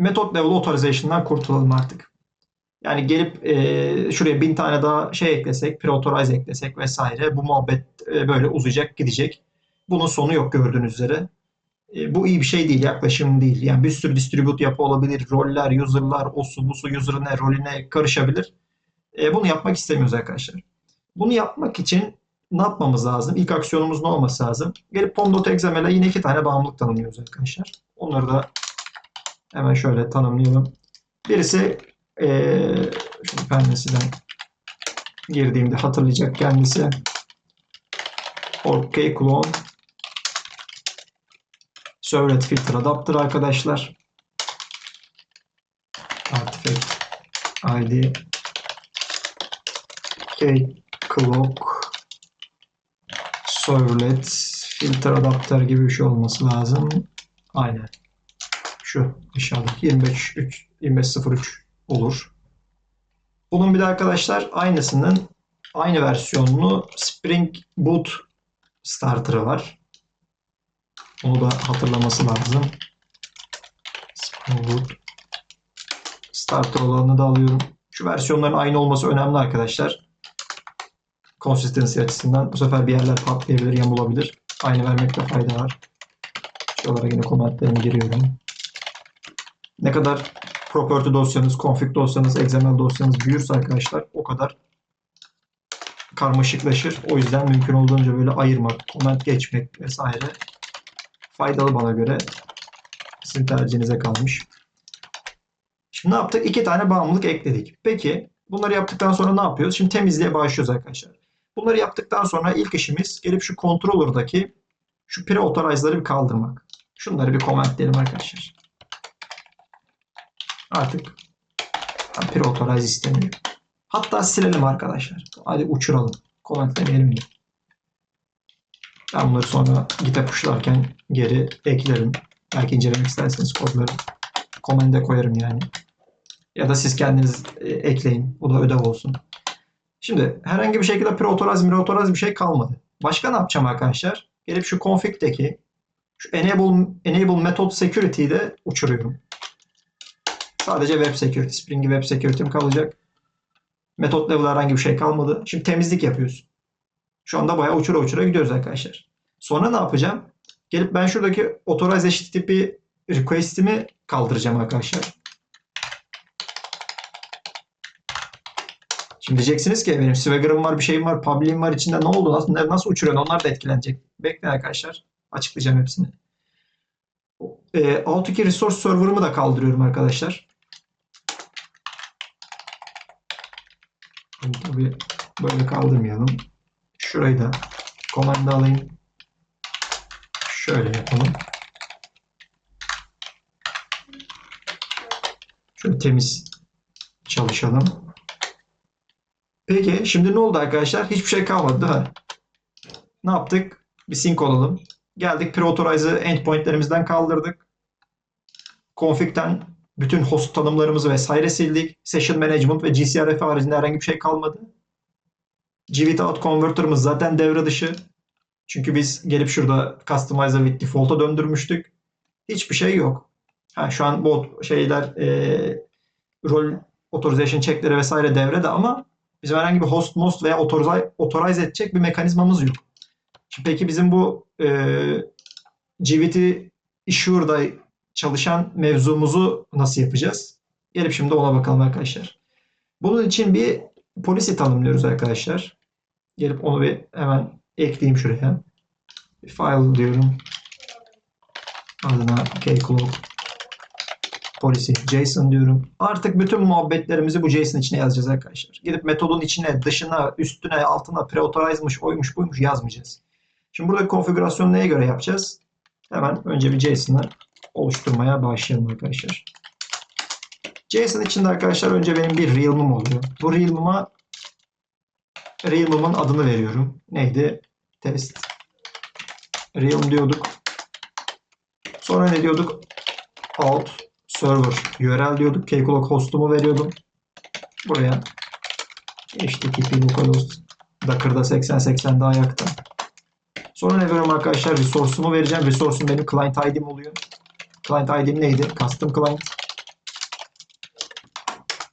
method level authorization'dan kurtulalım artık. Yani gelip e, şuraya bin tane daha şey eklesek, pre-authorize eklesek vesaire bu muhabbet e, böyle uzayacak, gidecek. Bunun sonu yok gördüğünüz üzere. E, bu iyi bir şey değil, yaklaşım değil. Yani bir sürü distribute yapı olabilir, roller, user'lar, osu, busu, user'ı ne, rolüne karışabilir. E, bunu yapmak istemiyoruz arkadaşlar. Bunu yapmak için ne yapmamız lazım? İlk aksiyonumuz ne olması lazım? Gelip pom.xml'e yine iki tane bağımlılık tanımlıyoruz arkadaşlar. Onları da hemen şöyle tanımlayalım. Birisi ee, şimdi penmesinden girdiğimde hatırlayacak kendisi. Org clone Servlet filter adapter arkadaşlar. Artifact ID clock servlet filter adapter gibi bir şey olması lazım. Aynen. Şu aşağıdaki 25 3 2503 olur. Bunun bir de arkadaşlar aynısının aynı versiyonunu Spring Boot Starter'ı var. Onu da hatırlaması lazım. Spring Boot Starter olanını da alıyorum. Şu versiyonların aynı olması önemli arkadaşlar. Consistency açısından bu sefer bir yerler patlayabilir, yamulabilir. Aynı vermekte fayda var. Şuralara yine komentlerimi giriyorum. Ne kadar property dosyanız, config dosyanız, XML dosyanız büyürse arkadaşlar o kadar karmaşıklaşır. O yüzden mümkün olduğunca böyle ayırmak, comment geçmek vesaire faydalı bana göre. Sizin tercihinize kalmış. Şimdi ne yaptık? İki tane bağımlılık ekledik. Peki bunları yaptıktan sonra ne yapıyoruz? Şimdi temizliğe başlıyoruz arkadaşlar. Bunları yaptıktan sonra ilk işimiz gelip şu controller'daki şu pre-authorize'ları bir kaldırmak. Şunları bir commentleyelim arkadaşlar. Artık pre-authorize istemiyor. Hatta silelim arkadaşlar. Hadi uçuralım. Commentlemeyelim de. Ben bunları sonra git'e pushlarken geri eklerim. Belki incelemek isterseniz kodları. Comment'e koyarım yani. Ya da siz kendiniz e, ekleyin. Bu da ödev olsun. Şimdi herhangi bir şekilde pre-authorize, pre-authorize bir şey kalmadı. Başka ne yapacağım arkadaşlar? Gelip şu config'deki şu enable, enable method security'yi de uçuruyorum. Sadece web security, Spring web security'm kalacak. Metot level herhangi bir şey kalmadı. Şimdi temizlik yapıyoruz. Şu anda bayağı uçura uçura gidiyoruz arkadaşlar. Sonra ne yapacağım? Gelip ben şuradaki authorize tipi request'imi kaldıracağım arkadaşlar. Şimdi diyeceksiniz ki benim Swagger'ım var, bir şeyim var, Public'im var, içinde ne oldu, nasıl, nasıl uçuruyorsun? Onlar da etkilenecek. Bekleyin arkadaşlar. Açıklayacağım hepsini. E, Auto2 Resource Server'ımı da kaldırıyorum arkadaşlar. Tabii böyle kaldırmayalım. Şurayı da komanda alayım. Şöyle yapalım. Şöyle temiz çalışalım. Peki şimdi ne oldu arkadaşlar? Hiçbir şey kalmadı değil mi? Ne yaptık? Bir sync olalım. Geldik pre-authorize'ı endpointlerimizden kaldırdık. Config'den bütün host tanımlarımızı vesaire sildik. Session Management ve GCRF haricinde herhangi bir şey kalmadı. GWT converter'ımız zaten devre dışı. Çünkü biz gelip şurada Customizer with Default'a döndürmüştük. Hiçbir şey yok. Ha, şu an bu şeyler e, rol authorization checkleri vesaire devrede ama bizim herhangi bir host most veya authorize, authorize edecek bir mekanizmamız yok. Şimdi peki bizim bu e, GVT Issure'da çalışan mevzumuzu nasıl yapacağız? Gelip şimdi ona bakalım arkadaşlar. Bunun için bir policy tanımlıyoruz arkadaşlar. Gelip onu bir hemen ekleyeyim şuraya. Bir file diyorum. Adına kcloak policy JSON diyorum. Artık bütün muhabbetlerimizi bu JSON içine yazacağız arkadaşlar. Gidip metodun içine, dışına, üstüne, altına preauthorize'mış, oymuş, buymuş yazmayacağız. Şimdi burada konfigürasyon neye göre yapacağız? Hemen önce bir JSON'ı oluşturmaya başlayalım arkadaşlar. JSON içinde arkadaşlar önce benim bir realm'ım oluyor. Bu realm'ıma realm'ımın adını veriyorum. Neydi? Test. Realm diyorduk. Sonra ne diyorduk? Alt server URL diyorduk. Kcloak host'umu veriyordum. Buraya HTTP localhost Docker'da 80-80'de ayakta. Sonra ne veriyorum arkadaşlar? Resource'umu vereceğim. Resource'um benim client ID'm oluyor. Client ID'm neydi? Custom client.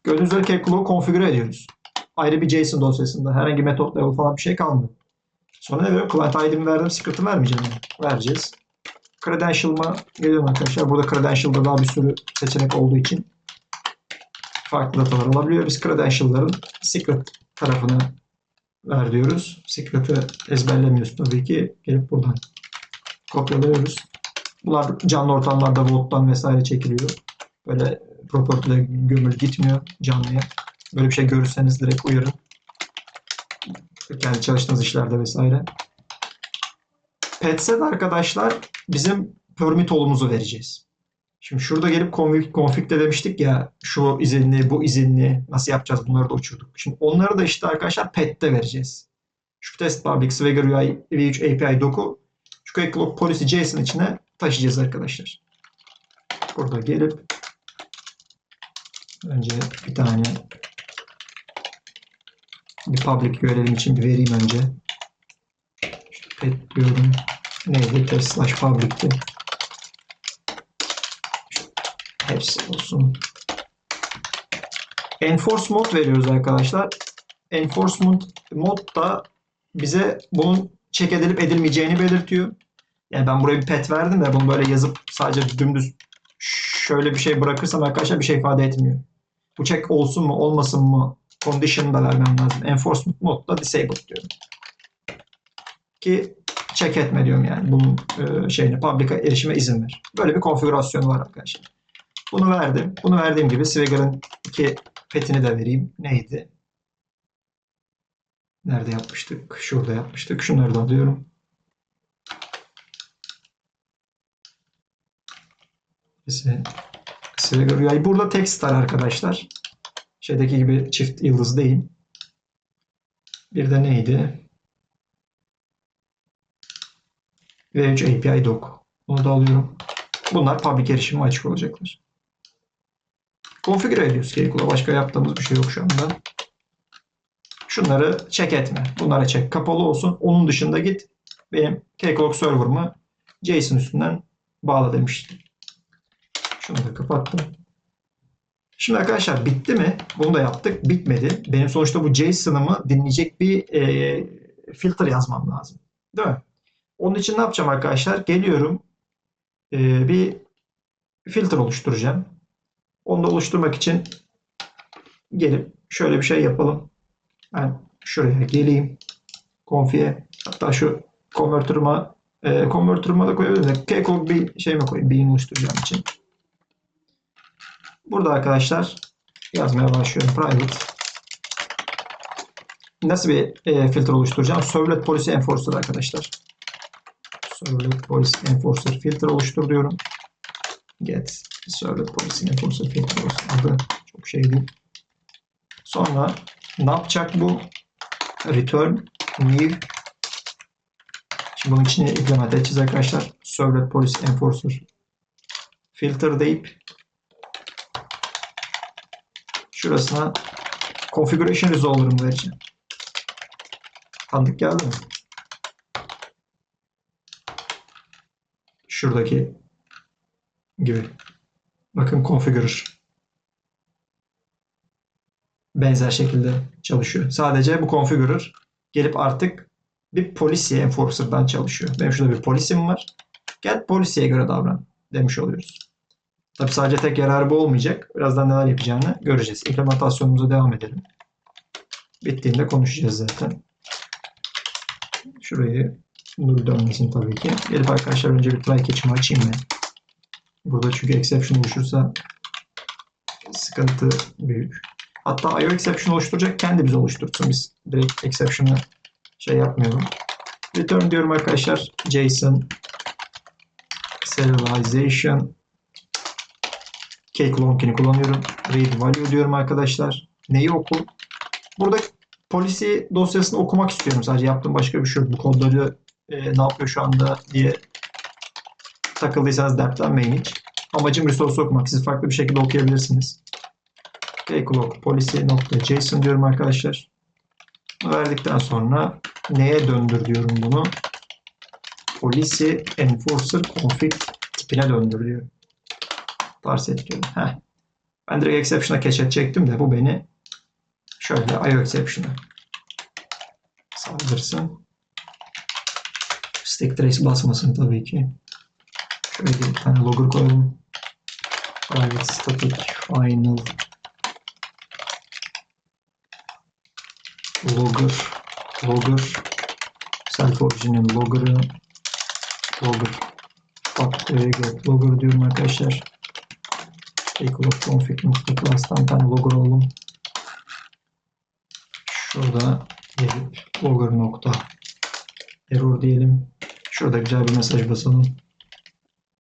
Gördüğünüz üzere Keyclaw'u konfigüre ediyoruz. Ayrı bir JSON dosyasında. Herhangi metod level falan bir şey kalmadı. Sonra ne veriyorum? Client ID'mi verdim. Secret'ı vermeyeceğim. Yani. Vereceğiz. Credential'ıma geliyorum arkadaşlar. Burada Credential'da daha bir sürü seçenek olduğu için farklı datalar olabiliyor. Biz Credential'ların Secret tarafını ver diyoruz. Secret'ı ezberlemiyoruz tabii ki. Gelip buradan kopyalıyoruz. Bunlar canlı ortamlarda Vault'tan vesaire çekiliyor. Böyle property'de gömülü gitmiyor canlıya. Böyle bir şey görürseniz direkt uyarın. Kendi çalıştığınız işlerde vesaire. Petset arkadaşlar bizim permit olumuzu vereceğiz. Şimdi şurada gelip config, config'de demiştik ya şu izinli, bu izinli nasıl yapacağız bunları da uçurduk. Şimdi onları da işte arkadaşlar pet'te vereceğiz. Şu test public Swagger UI v3 API doku şu Clock policy JSON içine taşıyacağız arkadaşlar. Burada gelip önce bir tane bir public görelim için bir vereyim önce. İşte pet diyorum. Neydi? Test slash public'ti. Hepsi olsun. Enforce mod veriyoruz arkadaşlar. Enforcement mod da bize bunun check edilip edilmeyeceğini belirtiyor. Yani ben buraya bir pet verdim de bunu böyle yazıp sadece dümdüz şöyle bir şey bırakırsam arkadaşlar bir şey ifade etmiyor. Bu check olsun mu olmasın mı condition da vermem lazım. Enforcement modda disabled diyorum. Ki check etme diyorum yani bunun e, şeyine public'a erişime izin ver. Böyle bir konfigürasyonu var arkadaşlar. Bunu verdim. Bunu verdiğim gibi Swagger'ın iki petini de vereyim. Neydi? Nerede yapmıştık? Şurada yapmıştık. Şunları da alıyorum. Mesela Swagger UI. Burada tek star arkadaşlar. Şeydeki gibi çift yıldız değil. Bir de neydi? V3 API doc. Bunu da alıyorum. Bunlar public erişime açık olacaklar. Konfigüre ediyoruz Keyclaw'a. Başka yaptığımız bir şey yok şu anda. Şunları check etme. Bunlara check. Kapalı olsun. Onun dışında git. Benim Keyclaw server'ımı JSON üstünden bağla demiştim. Şunu da kapattım. Şimdi arkadaşlar bitti mi? Bunu da yaptık. Bitmedi. Benim sonuçta bu JSON'ımı dinleyecek bir e, filter yazmam lazım. Değil mi? Onun için ne yapacağım arkadaşlar? Geliyorum. E, bir filter oluşturacağım. Onu da oluşturmak için gelip şöyle bir şey yapalım. Ben şuraya geleyim. Config'e. Hatta şu converter'ıma e, converter'ıma da koyabilirim. Keyclog bir şey mi koyayım? Bean oluşturacağım için. Burada arkadaşlar yazmaya başlıyorum. Private. Nasıl bir e, filtre oluşturacağım? Servlet Policy Enforcer arkadaşlar. Servlet Policy Enforcer filtre oluştur diyorum. Get Servlet Policy Enforcer filtre. Adı çok şey değil. Sonra ne yapacak bu? Return new Şimdi bunun içine implement edeceğiz arkadaşlar. Servlet Policy Enforcer filter deyip şurasına configuration resolver'ımı vereceğim. Tanıdık geldi mi? Şuradaki gibi. Bakın configurer. Benzer şekilde çalışıyor. Sadece bu configurer gelip artık bir policy enforcer'dan çalışıyor. Benim şurada bir policy'm var. Gel policy'ye göre davran demiş oluyoruz. Tabi sadece tek yararı bu olmayacak. Birazdan neler yapacağını göreceğiz. İmplementasyonumuza devam edelim. Bittiğinde konuşacağız zaten. Şurayı nur dönmesin tabii ki. Gelip arkadaşlar önce bir try catch'imi açayım ben. Burada çünkü exception oluşursa sıkıntı büyük. Hatta IO exception oluşturacak kendi bize oluştursun. Biz direkt exception'ı şey yapmayalım. Return diyorum arkadaşlar. JSON serialization Kclonk'ini kullanıyorum. Read value diyorum arkadaşlar. Neyi oku? Burada policy dosyasını okumak istiyorum. Sadece yaptığım başka bir şey yok. Bu kodları e, ne yapıyor şu anda diye takıldıysanız dertlenmeyin hiç. Amacım resource okumak. Siz farklı bir şekilde okuyabilirsiniz. Kclock policy.json diyorum arkadaşlar. Verdikten sonra neye döndür diyorum bunu. Policy enforcer config tipine döndür diyorum. Parse ediyorum. Heh. Ben direkt exception'a catch edecektim de bu beni şöyle IO exception'a saldırsın. Stack trace basmasın tabii ki. Şöyle bir tane logger koyalım. Private static final logger logger self origin'in logger'ı logger factory get logger diyorum arkadaşlar. Equal config nokta class'tan bir tane logger alalım. Şurada gelip nokta error diyelim. Şurada güzel bir mesaj basalım.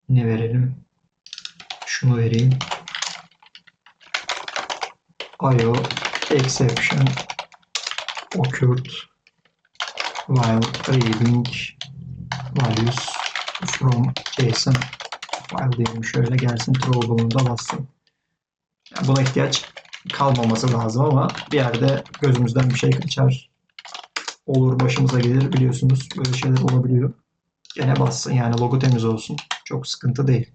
Ne verelim? Şunu vereyim. IO exception occurred while reading values from JSON file diyelim şöyle gelsin throwable'ını da bassın. Yani buna ihtiyaç kalmaması lazım ama bir yerde gözümüzden bir şey kaçar. Olur başımıza gelir biliyorsunuz böyle şeyler olabiliyor. Gene bassın yani logo temiz olsun. Çok sıkıntı değil.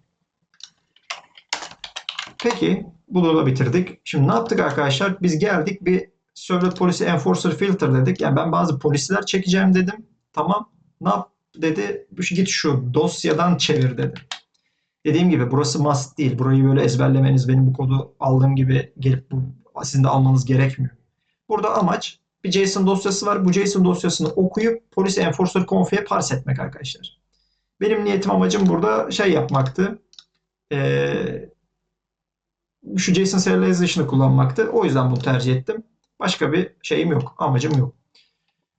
Peki bunu da bitirdik. Şimdi ne yaptık arkadaşlar? Biz geldik bir Servlet Policy Enforcer Filter dedik. Yani ben bazı polisiler çekeceğim dedim. Tamam. Ne yap dedi? Git şu dosyadan çevir dedi. Dediğim gibi burası must değil. Burayı böyle ezberlemeniz benim bu kodu aldığım gibi gelip bu, sizin de almanız gerekmiyor. Burada amaç bir JSON dosyası var. Bu JSON dosyasını okuyup Policy Enforcer Config'e parse etmek arkadaşlar. Benim niyetim amacım burada şey yapmaktı. Ee, şu JSON serialization'ı kullanmaktı. O yüzden bunu tercih ettim. Başka bir şeyim yok. Amacım yok.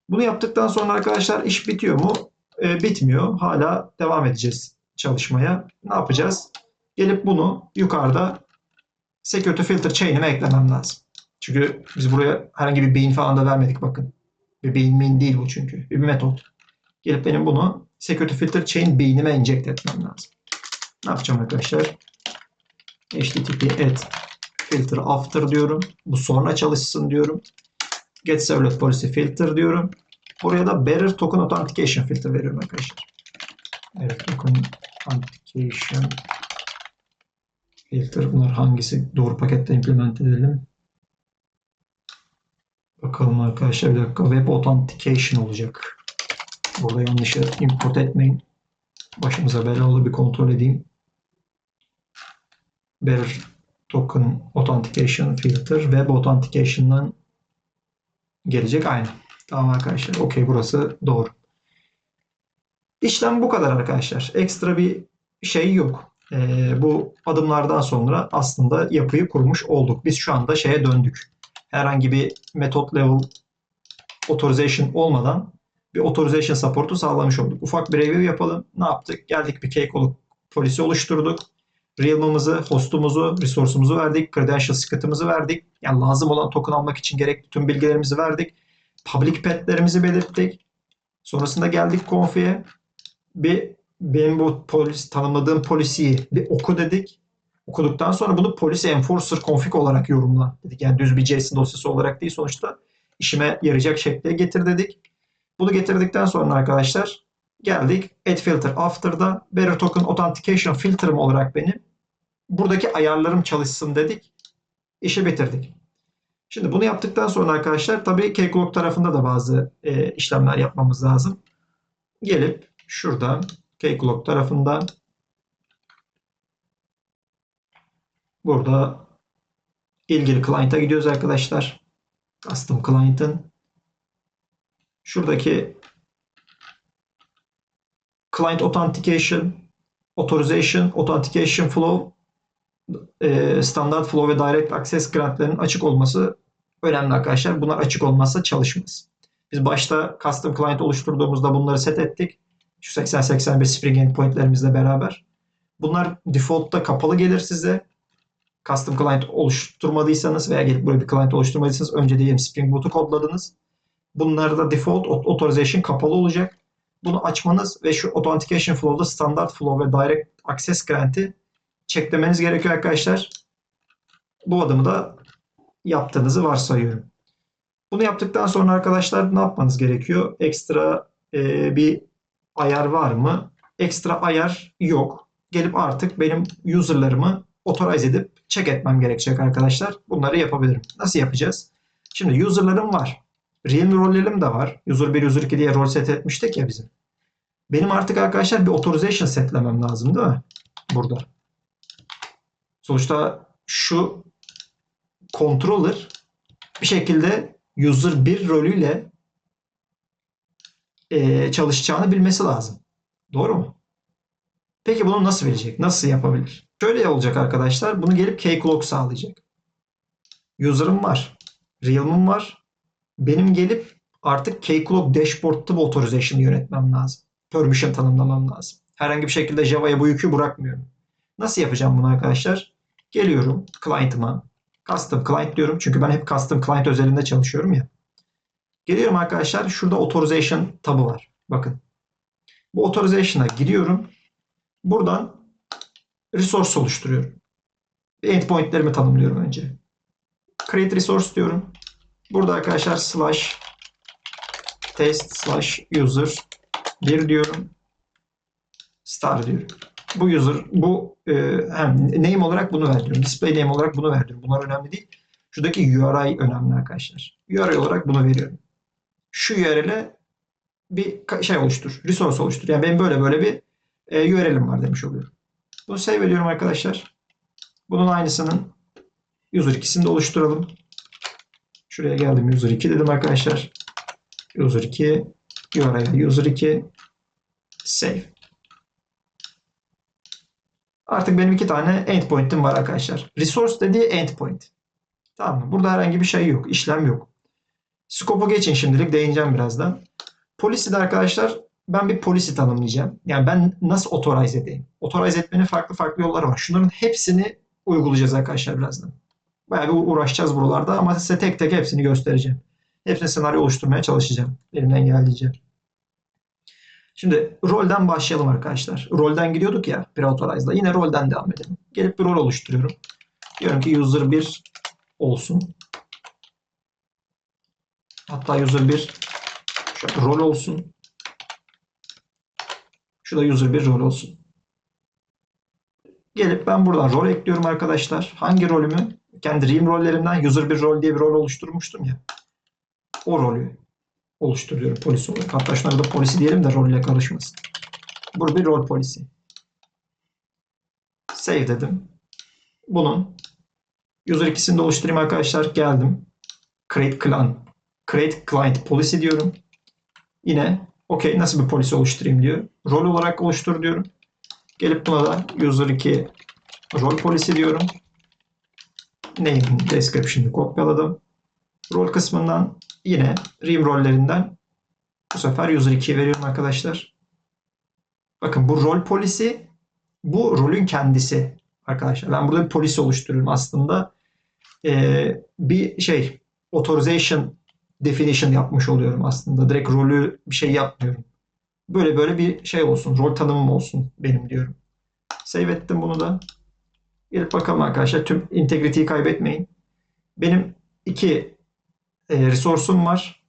Bunu yaptıktan sonra arkadaşlar iş bitiyor mu? Ee, bitmiyor. Hala devam edeceğiz çalışmaya. Ne yapacağız? Gelip bunu yukarıda security filter chain'ime eklemem lazım. Çünkü biz buraya herhangi bir beyin falan da vermedik bakın. Bir beyin min değil bu çünkü. Bir metot. Gelip benim bunu security filter chain beynime inject etmem lazım. Ne yapacağım arkadaşlar? http add filter after diyorum. Bu sonra çalışsın diyorum. Get servlet policy filter diyorum. Buraya da bearer token authentication filter veriyorum arkadaşlar. Token authentication filter. Bunlar hangisi doğru pakette implement edelim. Bakalım arkadaşlar bir dakika. Web authentication olacak. Burada yanlışı import etmeyin. Başımıza belalı bir kontrol edeyim. Bearer token authentication filter web authentication'dan gelecek aynı. Tamam arkadaşlar. Okey burası doğru. İşlem bu kadar arkadaşlar. Ekstra bir şey yok. Ee, bu adımlardan sonra aslında yapıyı kurmuş olduk. Biz şu anda şeye döndük. Herhangi bir metot level authorization olmadan bir authorization support'u sağlamış olduk. Ufak bir review yapalım. Ne yaptık? Geldik bir Keykolu polisi oluşturduk. Realm'ımızı, hostumuzu, resource'umuzu verdik. Credential secret'ımızı verdik. Yani lazım olan token almak için gerekli tüm bilgilerimizi verdik. Public pet'lerimizi belirttik. Sonrasında geldik config'e. Bir benim bu polis tanımladığım polisiyi bir oku dedik. Okuduktan sonra bunu policy enforcer config olarak yorumla dedik. Yani düz bir JSON dosyası olarak değil sonuçta işime yarayacak şekle getir dedik. Bunu getirdikten sonra arkadaşlar geldik add filter after'da bearer token authentication filter'ım olarak benim buradaki ayarlarım çalışsın dedik. İşi bitirdik. Şimdi bunu yaptıktan sonra arkadaşlar tabii Keycloak tarafında da bazı e, işlemler yapmamız lazım. Gelip şurada Keycloak tarafında burada ilgili client'a gidiyoruz arkadaşlar. Custom client'ın şuradaki client authentication, authorization, authentication flow, e, standart flow ve direct access grantlarının açık olması önemli arkadaşlar. Bunlar açık olmazsa çalışmaz. Biz başta custom client oluşturduğumuzda bunları set ettik. Şu 80-81 Spring endpointlerimizle beraber. Bunlar default'ta kapalı gelir size. Custom client oluşturmadıysanız veya gelip buraya bir client oluşturmadıysanız önce diyelim Spring Boot'u kodladınız. Bunlarda default authorization kapalı olacak. Bunu açmanız ve şu authentication flow'da standart flow ve direct access grant'i çeklemeniz gerekiyor arkadaşlar. Bu adımı da yaptığınızı varsayıyorum. Bunu yaptıktan sonra arkadaşlar ne yapmanız gerekiyor? Ekstra e, bir ayar var mı? Ekstra ayar yok. Gelip artık benim user'larımı authorize edip check etmem gerekecek arkadaşlar. Bunları yapabilirim. Nasıl yapacağız? Şimdi user'larım var. Real rollerim de var. User 1, user 2 diye rol set etmiştik ya bizim. Benim artık arkadaşlar bir authorization setlemem lazım değil mi? Burada. Sonuçta şu controller bir şekilde user 1 rolüyle e, çalışacağını bilmesi lazım. Doğru mu? Peki bunu nasıl bilecek? Nasıl yapabilir? Şöyle olacak arkadaşlar. Bunu gelip keycloak sağlayacak. User'ım var. Realm'ım var. Benim gelip artık keycloak dashboard'ta bu authorization yönetmem lazım. Permission tanımlamam lazım. Herhangi bir şekilde Java'ya bu yükü bırakmıyorum. Nasıl yapacağım bunu arkadaşlar? Geliyorum client'ıma. Custom client diyorum. Çünkü ben hep custom client özelinde çalışıyorum ya. Geliyorum arkadaşlar. Şurada authorization tabı var. Bakın. Bu authorization'a giriyorum. Buradan resource oluşturuyorum. Endpoint'lerimi tanımlıyorum önce. Create resource diyorum. Burada arkadaşlar slash test slash user 1 diyorum. Star diyorum. Bu user, bu e, hem name olarak bunu ver diyorum. Display name olarak bunu ver diyorum. Bunlar önemli değil. Şuradaki URI önemli arkadaşlar. URI olarak bunu veriyorum. Şu URL'e bir şey oluştur. Resource oluştur. Yani benim böyle böyle bir e, URL'im var demiş oluyorum. Bunu save ediyorum arkadaşlar. Bunun aynısının user 2'sini de oluşturalım. Şuraya geldim user 2 dedim arkadaşlar. User 2 URL user 2 save. Artık benim iki tane endpoint'im var arkadaşlar. Resource dediği endpoint. Tamam mı? Burada herhangi bir şey yok. işlem yok. Scope'u geçin şimdilik. Değineceğim birazdan. Policy'de arkadaşlar ben bir policy tanımlayacağım. Yani ben nasıl authorize edeyim? Authorize etmenin farklı farklı yolları var. Şunların hepsini uygulayacağız arkadaşlar birazdan. Bayağı bir uğraşacağız buralarda ama size tek tek hepsini göstereceğim. Hepsine senaryo oluşturmaya çalışacağım. Elimden geldiğince. Şimdi rolden başlayalım arkadaşlar. Rolden gidiyorduk ya pre-authorize'da. Yine rolden devam edelim. Gelip bir rol oluşturuyorum. Diyorum ki user 1 olsun. Hatta user 1 şöyle rol olsun. Şu da user 1 rol olsun. Gelip ben buradan rol ekliyorum arkadaşlar. Hangi rolümü? Kendi ream rollerimden user 1 rol diye bir rol oluşturmuştum ya. O rolü oluşturuyorum polis olarak. Hatta şunlara da polisi diyelim de rolle karışmasın. Bu bir rol polisi. Save dedim. Bunun user ikisini de oluşturayım arkadaşlar. Geldim. Create clan. Create client policy diyorum. Yine okey nasıl bir polisi oluşturayım diyor. Rol olarak oluştur diyorum. Gelip buna da user 2 rol polisi diyorum. Name description'ı kopyaladım. Rol kısmından yine ream rollerinden bu sefer user 2'ye veriyorum arkadaşlar. Bakın bu rol polisi bu rolün kendisi arkadaşlar. Ben burada bir polisi oluşturuyorum aslında. Ee, bir şey authorization definition yapmış oluyorum aslında. Direkt rolü bir şey yapmıyorum. Böyle böyle bir şey olsun. Rol tanımım olsun benim diyorum. Save ettim bunu da. Gelip bakalım arkadaşlar. Tüm integrity'yi kaybetmeyin. Benim iki e, resource'um var.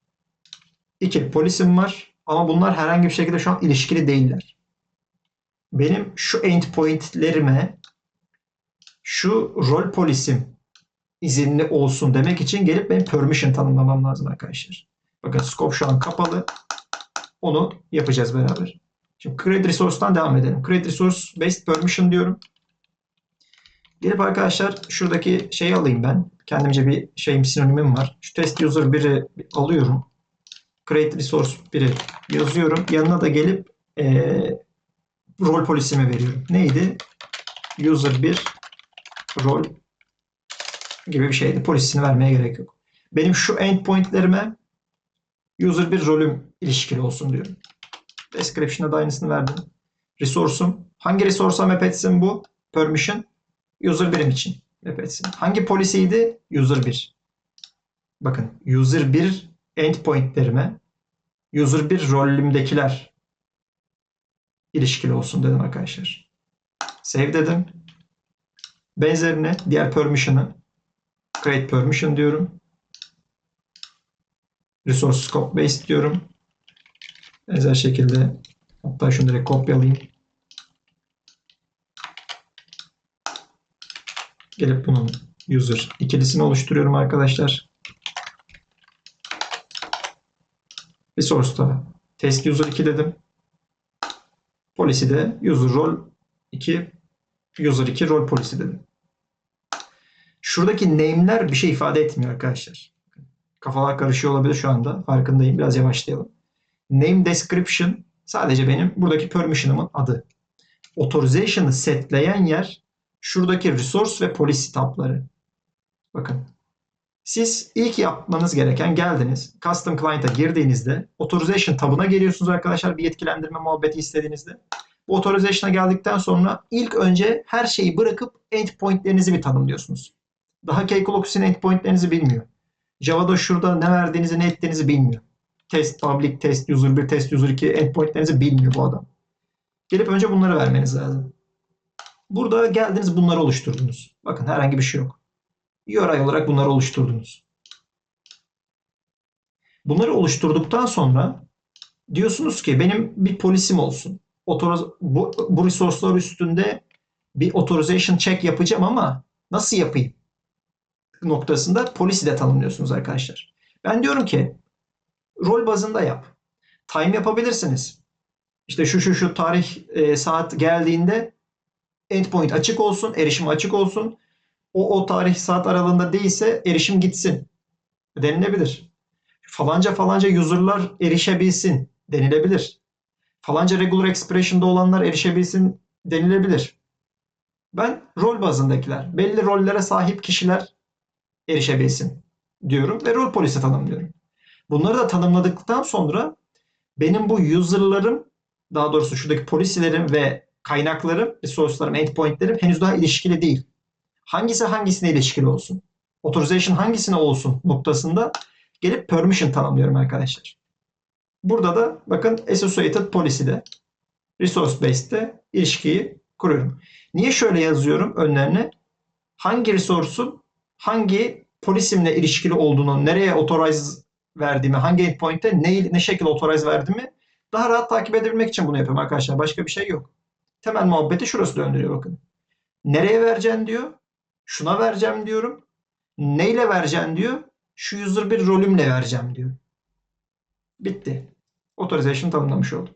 İki polisim var. Ama bunlar herhangi bir şekilde şu an ilişkili değiller. Benim şu endpoint'lerime şu rol polisim izinli olsun demek için gelip benim permission tanımlamam lazım arkadaşlar. Bakın scope şu an kapalı. Onu yapacağız beraber. Şimdi create resource'dan devam edelim. Create resource based permission diyorum. Gelip arkadaşlar şuradaki şeyi alayım ben. Kendimce bir şeyim sinonimim var. Şu test user 1'i alıyorum. Create resource 1'i yazıyorum. Yanına da gelip ee, rol polisimi veriyorum. Neydi? User 1 rol gibi bir şeydi. Polisini vermeye gerek yok. Benim şu endpointlerime user 1 rolüm ilişkili olsun diyorum. Description'a da aynısını verdim. Resource'um. Hangi resource'a map etsin bu? Permission. User 1'im için map etsin. Hangi polisiydi? User 1. Bakın user 1 endpointlerime user 1 rolümdekiler ilişkili olsun dedim arkadaşlar. Save dedim. Benzerini diğer permission'ı create permission diyorum. Resource scope based diyorum. Benzer şekilde hatta şunu direkt kopyalayayım. Gelip bunun user ikilisini oluşturuyorum arkadaşlar. Resource'da test user 2 dedim. Policy'de user role 2 user 2 role policy dedim. Şuradaki name'ler bir şey ifade etmiyor arkadaşlar. Kafalar karışıyor olabilir şu anda. Farkındayım. Biraz yavaşlayalım. Name description sadece benim buradaki permission'ımın adı. Authorization'ı setleyen yer şuradaki resource ve policy tabları. Bakın. Siz ilk yapmanız gereken geldiniz. Custom Client'a girdiğinizde Authorization tabına geliyorsunuz arkadaşlar bir yetkilendirme muhabbeti istediğinizde. Bu Authorization'a geldikten sonra ilk önce her şeyi bırakıp endpointlerinizi bir tanımlıyorsunuz. Daha Keycloak sizin endpointlerinizi bilmiyor. Java'da şurada ne verdiğinizi ne ettiğinizi bilmiyor. Test, public, test, user 1, test, user 2 endpointlerinizi bilmiyor bu adam. Gelip önce bunları vermeniz lazım. Burada geldiniz bunları oluşturdunuz. Bakın herhangi bir şey yok. URI olarak bunları oluşturdunuz. Bunları oluşturduktan sonra diyorsunuz ki benim bir polisim olsun. Otoriz bu, bu resource'lar üstünde bir authorization check yapacağım ama nasıl yapayım? Noktasında polisi de tanımlıyorsunuz arkadaşlar. Ben diyorum ki rol bazında yap. Time yapabilirsiniz. İşte şu şu şu tarih e, saat geldiğinde endpoint açık olsun, erişim açık olsun. O o tarih saat aralığında değilse erişim gitsin denilebilir. Falanca falanca user'lar erişebilsin denilebilir. Falanca regular expression'da olanlar erişebilsin denilebilir. Ben rol bazındakiler, belli rollere sahip kişiler erişebilsin diyorum ve rol polisi tanımlıyorum. Bunları da tanımladıktan sonra benim bu user'larım daha doğrusu şuradaki polisilerim ve kaynaklarım, resource'larım, endpoint'lerim henüz daha ilişkili değil. Hangisi hangisine ilişkili olsun? Authorization hangisine olsun noktasında gelip permission tanımlıyorum arkadaşlar. Burada da bakın associated policy'de resource based'de ilişkiyi kuruyorum. Niye şöyle yazıyorum önlerine? Hangi resource'un hangi polisimle ilişkili olduğunu, nereye authorize verdiğimi, hangi endpoint'e ne, ne şekilde authorize verdiğimi daha rahat takip edebilmek için bunu yapıyorum arkadaşlar. Başka bir şey yok. Temel muhabbeti şurası döndürüyor bakın. Nereye vereceksin diyor. Şuna vereceğim diyorum. Neyle vereceksin diyor. Şu user bir rolümle vereceğim diyor. Bitti. Authorization tanımlamış oldum.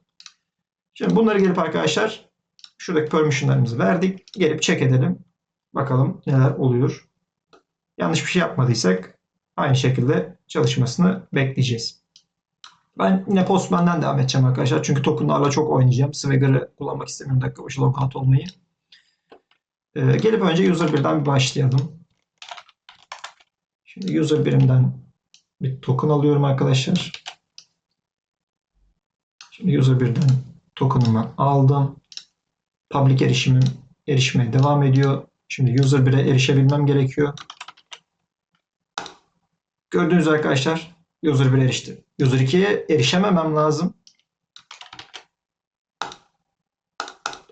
Şimdi bunları gelip arkadaşlar şuradaki permissionlarımızı verdik. Gelip check edelim. Bakalım neler oluyor. Yanlış bir şey yapmadıysak aynı şekilde çalışmasını bekleyeceğiz. Ben yine Postman'dan devam edeceğim arkadaşlar. Çünkü tokenlarla çok oynayacağım. Swagger'ı kullanmak istemiyorum dakika başı logout olmayı. Ee, gelip önce user 1'den bir başlayalım. Şimdi user birimden bir token alıyorum arkadaşlar. Şimdi user 1'den token'ımı aldım. Public erişimim erişmeye devam ediyor. Şimdi user 1'e erişebilmem gerekiyor. Gördüğünüz arkadaşlar user 1'e erişti. User 2'ye erişememem lazım.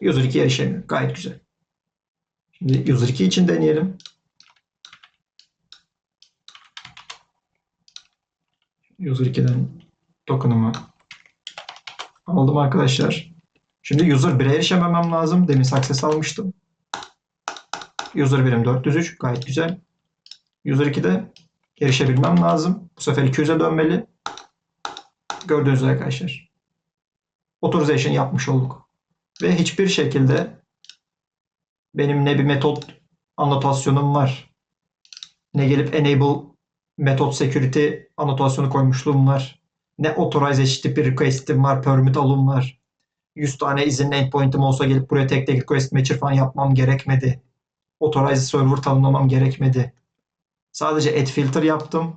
User 2'ye erişemiyor. Gayet güzel. Şimdi user 2 için deneyelim. User 2'den token'ımı aldım arkadaşlar. Şimdi user 1'e erişememem lazım. Demin success almıştım. User 1'im 403. Gayet güzel. User 2'de erişebilmem lazım. Bu sefer 200'e dönmeli. Gördüğünüz üzere arkadaşlar. Authorization yapmış olduk. Ve hiçbir şekilde benim ne bir metot anotasyonum var. Ne gelip enable method security anotasyonu koymuşluğum var. Ne authorize HTTP request'im var, permit alım var. 100 tane izinli endpoint'im olsa gelip buraya tek tek request matcher falan yapmam gerekmedi. Authorize server tanımlamam gerekmedi. Sadece add filter yaptım.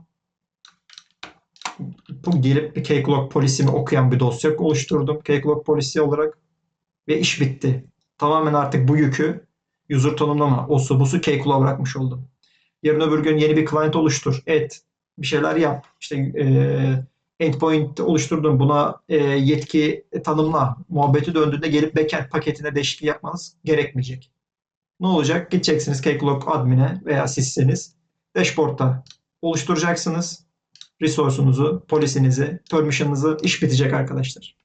Bu gelip bir Keycloak polisimi okuyan bir dosya oluşturdum. Keycloak polisi olarak. Ve iş bitti. Tamamen artık bu yükü user tanımlama, osu busu Keycloak'a bırakmış oldum. Yarın öbür gün yeni bir client oluştur. Et. Bir şeyler yap. İşte e, endpoint oluşturdum. Buna e, yetki tanımla. Muhabbeti döndüğünde gelip backend paketine değişiklik yapmanız gerekmeyecek. Ne olacak? Gideceksiniz Keycloak admin'e veya sizseniz dashboard'da oluşturacaksınız. Resource'unuzu, polisinizi, permission'ınızı iş bitecek arkadaşlar.